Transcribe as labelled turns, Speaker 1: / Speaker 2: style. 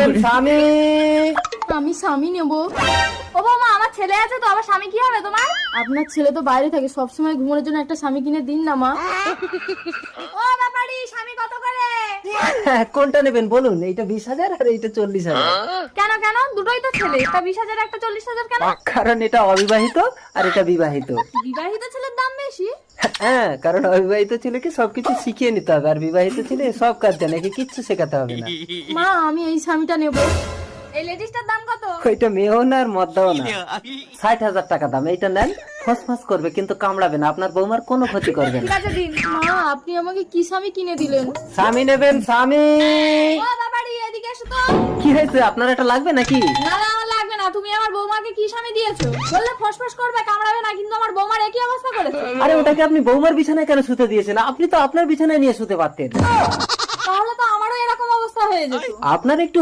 Speaker 1: নেবেন স্বামী?
Speaker 2: আমি স্বামী নেব।
Speaker 3: ও বাবা আমার ছেলে আছে তো আবার স্বামী কি হবে তোমার?
Speaker 2: আপনার ছেলে তো বাইরে থাকে সবসময় ঘুমানোর জন্য একটা স্বামী কিনে দিন না মা।
Speaker 3: ও ব্যাপারি স্বামী কত করে
Speaker 1: হ্যাঁ, কোনটা নেবেন? বলুন এইটা বিশ হাজার আর এইটা চল্লিশ হাজার।
Speaker 3: কেন কেন? দুটোই তো ছেলে। একটা বিশ হাজার একটা চল্লিশ হাজার কেন?
Speaker 1: কারণ এটা অবিবাহিত আর এটা বিবাহিত।
Speaker 3: বিবাহিত ছেলের দাম বেশি?
Speaker 1: হ্যাঁ কারণ অবিবাহিত ছেলেকে সবকিছু শিখিয়ে নিতে হবে। আর বিবাহিত ছেলে সব কাজ জানে একে কিচ্ছু শেখাতে হবে না।
Speaker 2: মা আমি এই স্বামীটা নেব।
Speaker 3: এই লেডিসটার দাম কত?
Speaker 1: ওইটা মেয়েও না আর মদ্দাও না। ষাট হাজার টাকা দাম। এইটা নেন। ফসফস করবে কিন্তু কামড়াবে না। আপনার বৌমার কোনো ক্ষতি করবে
Speaker 3: ঠিক
Speaker 1: না
Speaker 3: আছে দিন।
Speaker 2: মা আপনি আমাকে কি স্বামী কিনে দিলেন?
Speaker 1: স্বামী নেবেন স্বামী!
Speaker 3: ও ব্যাপারি এদিকে এসো তো।
Speaker 1: কি হয়েছে? আপনার এটা লাগবে নাকি?
Speaker 3: না না আমার লাগবে না। তুমি আমার বৌমাকে কি স্বামী দিয়েছ? বললে ফসফস করবে কামড়াবে না কিন্তু আমার বৌমার একই অবস্থা করেছে।
Speaker 1: আরে ওটাকে আপনি বৌমার বিছানায় কেন শুতে দিয়েছেন? আপনি তো আপনার বিছানায় নিয়ে শুতে পারতেন।
Speaker 3: তাহলে তো আমারও এরকম অবস্থা হয়ে যেত।
Speaker 1: আপনার একটু